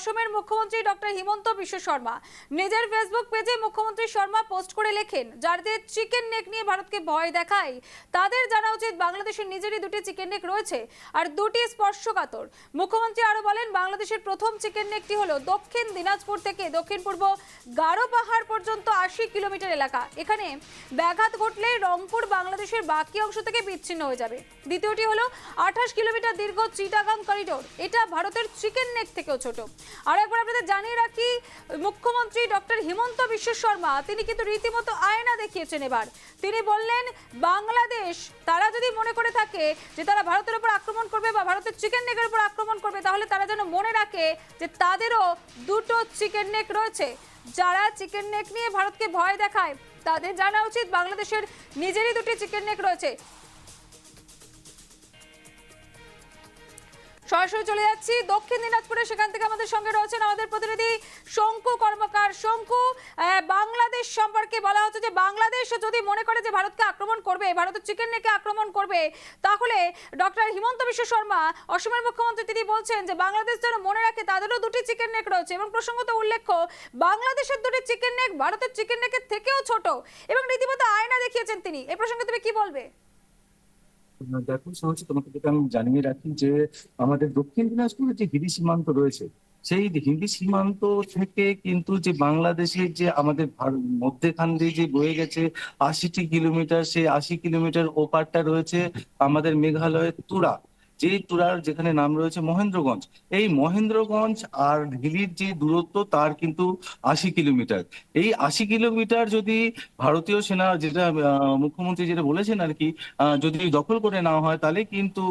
অসমের মুখ্যমন্ত্রী ডক্টর হিমন্ত বিশ্ব শর্মা। নিজের ফেসবুক পেজে মুখ্যমন্ত্রী শর্মা পোস্ট করে লেখেন, যাদের চিকেন নেক নিয়ে ভারতকে ভয় দেখায়, তাদের জানা উচিত বাংলাদেশের নিজেরই দুটি চিকেন নেক রয়েছে আর দুটি স্পর্শকাতর। মুখ্যমন্ত্রী আরও বলেন, বাংলাদেশের প্রথম চিকেন নেকটি হলো দক্ষিণ দিনাজপুর থেকে দক্ষিণ পূর্ব গারো পাহাড় পর্যন্ত আশি কিলোমিটার এলাকা। এখানে ব্যাঘাত ঘটলে রংপুর বাংলাদেশের বাকি অংশ থেকে বিচ্ছিন্ন হয়ে যাবে। দ্বিতীয়টি হলো আঠাশ কিলোমিটার দীর্ঘ চিটাগাং করিডোর এটা ভারতের চিকেন নেক থেকেও ছোট। আর একবার আপনাদের জানিয়ে রাখি, মুখ্যমন্ত্রী ডক্টর হিমন্ত বিশ্ব শর্মা, তিনি কিন্তু রীতিমতো আয়না দেখিয়েছেন এবার। তিনি বললেন, বাংলাদেশ, তারা যদি মনে করে থাকে যে তারা ভারতের উপর আক্রমণ করবে বা ভারতের চিকেন নেকের উপর আক্রমণ করবে, তাহলে তারা যেন মনে রাখে যে তাদেরও দুটো চিকেন নেক রয়েছে। যারা চিকেন নেক নিয়ে ভারতকে ভয় দেখায়, তাদের জানা উচিত বাংলাদেশের নিজেরই দুটি চিকেন নেক রয়েছে। সরাসরি চলে যাচ্ছি। দক্ষিণ দিনাজপুরে সেখান থেকে আমাদের সঙ্গে রয়েছেন আমাদের প্রতিনিধি শঙ্কু কর্মকার। শঙ্কু বাংলাদেশ সম্পর্কে বলা হচ্ছে যে বাংলাদেশ যদি মনে করে যে ভারতকে আক্রমণ করবে ভারতের চিকেন নেকে আক্রমণ করবে, তাহলে ডক্টর হিমন্ত বিশ্ব শর্মা, অসমের মুখ্যমন্ত্রী, তিনি বলছেন যে বাংলাদেশ যেন মনে রাখে তাদেরও দুটি চিকেন নেক রয়েছে এবং প্রসঙ্গত উল্লেখ্য, বাংলাদেশের দুটি চিকেন নেক ভারতের চিকেন নেকের থেকেও ছোট এবং রীতিমতো আয়না দেখিয়েছেন তিনি। এই প্রসঙ্গে তুমি কি বলবে? দেখো, সহজে তোমাকে যেটা আমি জানিয়ে রাখি যে আমাদের দক্ষিণ দিনাজপুরে যে হিলি সীমান্ত রয়েছে, সেই হিন্দি সীমান্ত থেকে কিন্তু যে বাংলাদেশের যে আমাদের মধ্যেখান দিয়ে যে বয়ে গেছে আশিটি কিলোমিটার, সেই আশি কিলোমিটার ওপারটা রয়েছে আমাদের মেঘালয়ের তুরা। যে তুরার যেখানে নাম রয়েছে মহেন্দ্রগঞ্জ, এই মহেন্দ্রগঞ্জ আর হিলির যে দূরত্ব তার কিন্তু আশি কিলোমিটার। এই আশি কিলোমিটার যদি ভারতীয় সেনা যেটা মুখ্যমন্ত্রী যেটা বলেছেন আর কি যদি দখল করে নেওয়া হয়, তাহলে কিন্তু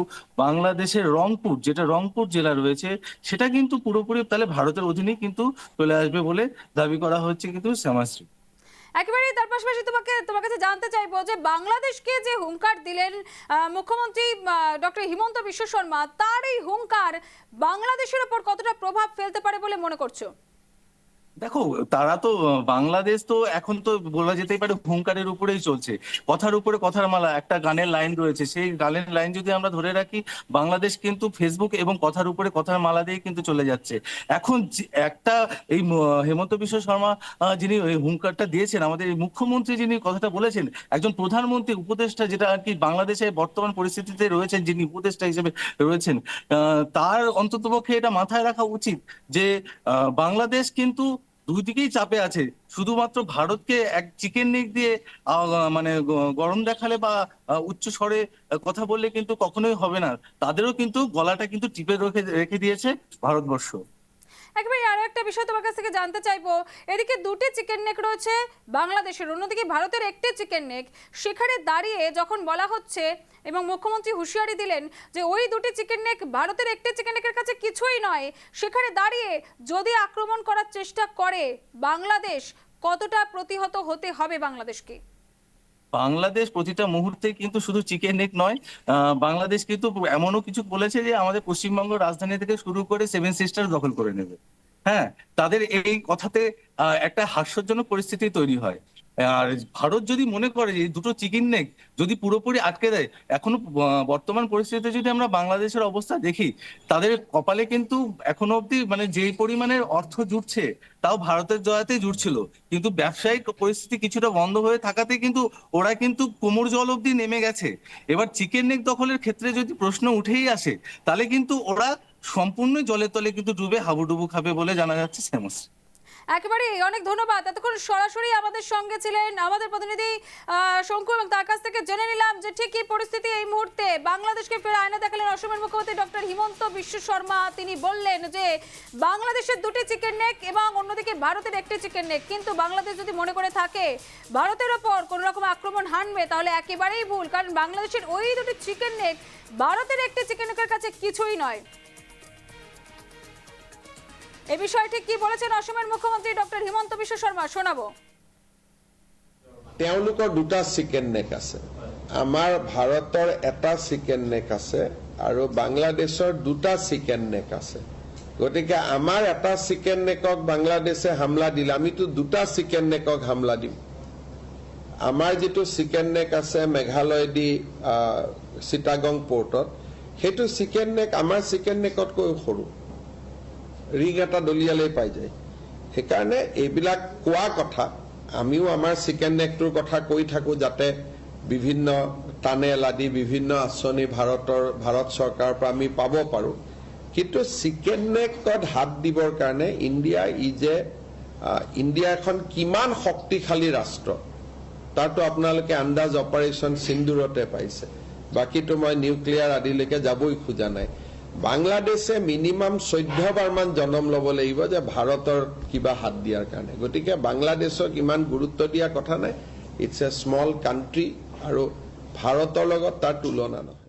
বাংলাদেশের রংপুর, যেটা রংপুর জেলা রয়েছে, সেটা কিন্তু পুরোপুরি তাহলে ভারতের অধীনেই কিন্তু চলে আসবে বলে দাবি করা হচ্ছে কিন্তু শ্যামাশ্রী। একেবারেই তার পাশাপাশি তোমাকে, তোমার কাছে জানতে চাইব যে বাংলাদেশকে যে হুঙ্কার দিলেন মুখ্যমন্ত্রী ডক্টর হিমন্ত বিশ্ব শর্মা, তার এই হুঙ্কার বাংলাদেশের ওপর কতটা প্রভাব ফেলতে পারে বলে মনে করছ? দেখো, তারা তো বাংলাদেশ তো এখন তো বলা যেতেই পারে হুঙ্কারের উপরেই চলছে। কথার উপরে কথার মালা, একটা গানের লাইন রয়েছে। সেই গানের লাইন যদি আমরা ধরে রাখি, বাংলাদেশ কিন্তু ফেসবুক এবং কথার উপরে কথার মালা দিয়ে কিন্তু চলে যাচ্ছে। এখন একটা, এই হেমন্ত বিশ্ব শর্মা যিনি হুঙ্কারটা দিয়েছেন, আমাদের মুখ্যমন্ত্রী যিনি কথাটা বলেছেন, একজন প্রধানমন্ত্রী উপদেষ্টা যেটা আর কি বাংলাদেশে বর্তমান পরিস্থিতিতে রয়েছেন, যিনি উপদেষ্টা হিসেবে রয়েছেন তার অন্ততপক্ষে এটা মাথায় রাখা উচিত যে বাংলাদেশ কিন্তু দুই দিকেই চাপে আছে। শুধুমাত্র ভারতকে এক চিকেন নেক দিয়ে মানে গরম দেখালে বা উচ্চ স্বরে কথা বললে কিন্তু কখনোই হবে না। তাদেরও কিন্তু গলাটা কিন্তু টিপে রেখে রেখে দিয়েছে ভারতবর্ষ। একেবারে আরও একটা বিষয় তোমার কাছ থেকে জানতে চাইব। এদিকে দুটি চিকেন নেক রয়েছে বাংলাদেশের, অন্যদিকে ভারতের একটি চিকেন নেক সেখানে দাঁড়িয়ে যখন বলা হচ্ছে এবং মুখ্যমন্ত্রী হুঁশিয়ারি দিলেন যে ওই দুটি চিকেন নেক ভারতের একটি চিকেন নেকের কাছে কিছুই নয়, সেখানে দাঁড়িয়ে যদি আক্রমণ করার চেষ্টা করে বাংলাদেশ, কতটা প্রতিহত হতে হবে বাংলাদেশকে? বাংলাদেশ প্রতিটা মুহূর্তে কিন্তু শুধু চিকেন নেক নয় বাংলাদেশ কিন্তু এমনও কিছু বলেছে যে আমাদের পশ্চিমবঙ্গ রাজধানী থেকে শুরু করে সেভেন সিস্টার দখল করে নেবে। হ্যাঁ তাদের এই কথাতে একটা হাস্যজনক পরিস্থিতি তৈরি হয়। আর ভারত যদি মনে করে যে দুটো চিকেন নেক যদি পুরোপুরি আটকে দেয়, এখনও বর্তমান পরিস্থিতিতে যদি আমরা বাংলাদেশের অবস্থা দেখি, তাদের কপালে কিন্তু এখনও অব্দি মানে যে পরিমাণের অর্থ জুটছে, তাও ভারতের জয়াতেই জুটছিল। কিন্তু ব্যবসায়িক পরিস্থিতি কিছুটা বন্ধ হয়ে থাকাতে কিন্তু ওরা কিন্তু কোমর জল অব্দি নেমে গেছে। এবার চিকেন নেক দখলের ক্ষেত্রে যদি প্রশ্ন উঠেই আসে, তাহলে কিন্তু ওরা সম্পূর্ণ জলের তলে কিন্তু ডুবে হাবুডুবু খাবে বলে জানা যাচ্ছে শ্যামস একেবারে অনেক ধন্যবাদ। এতক্ষণ সরাসরি আমাদের সঙ্গে ছিলেন আমাদের প্রতিনিধি শঙ্কু এবং তার কাছ থেকে জেনে নিলাম যে ঠিক কি পরিস্থিতি এই মুহূর্তে বাংলাদেশকে ফের আয়না দেখালেন অসমের মুখ্যমন্ত্রী ডক্টর হিমন্ত বিশ্ব শর্মা। তিনি বললেন যে, বাংলাদেশের দুটি চিকেন নেক এবং অন্যদিকে ভারতের একটি চিকেন নেক কিন্তু বাংলাদেশ যদি মনে করে থাকে, ভারতের ওপর কোনো রকম আক্রমণ হানবে, তাহলে একেবারেই ভুল। কারণ বাংলাদেশের ওই দুটি চিকেন নেক ভারতের একটি চিকেন নেকের কাছে কিছুই নয়। এ বিষয়ে কি বলেছেন অসমের মুখ্যমন্ত্রী ডক্টর হিমন্ত বিশ্ব শর্মা? শোনাবো। তেওঁলোকৰ দুটা চিকেন নেক আছে। আমাৰ ভাৰতৰ এটা চিকেন নেক আছে আৰু বাংলাদেশৰ দুটা চিকেন নেক আছে। গতিকে আমাৰ এটা চিকেন নেকক বাংলাদেশে হামলা দিলে, আমিতো দুটা চিকেন নেকক হামলা দিম। আমাৰ যিটো চিকেন নেক আছে মেঘালয়দি চিটাগং পৰ্টত, সেইটো চিকেন নেক, আমাৰ চিকেন নেকতকৈ সৰু। ৰিং এটা দলিয়ালেই পাই যায়। সেইকাৰণে এইবিলাক কোৱা কথা আমিও আমাৰ চিকেন নেকটোৰ কথা কৈ থাকো যাতে বিভিন্ন টানেল আদি বিভিন্ন আঁচনি ভাৰতৰ ভাৰত চৰকাৰৰ পৰা আমি পাব পাৰো। কিন্তু চিকেন নেকত হাত দিবৰ কাৰণে ইণ্ডিয়া ই যে আহ, ইণ্ডিয়া এখন কিমান শক্তিশালী ৰাষ্ট্ৰ। তাৰতো আপোনালোকে আন্দাজ অপাৰেশ্যন সিন্দুৰতে পাইছে। বাকীতো মই নিউক্লিয়াৰ আদিলৈকে যাবই খোজা নাই। বাংলাদেশে মিনিমাম চৈধ্য বাৰমান জনম ল'ব লাগিব যে ভাৰতৰ কিবা হাত দিয়াৰ কাৰণে। গতিকে বাংলাদেশক ইমান গুৰুত্ব দিয়া কথা নাই। ইটছ এ স্মল কাণ্ট্ৰি আৰু ভাৰতৰ লগত তাৰ তুলনা নহয়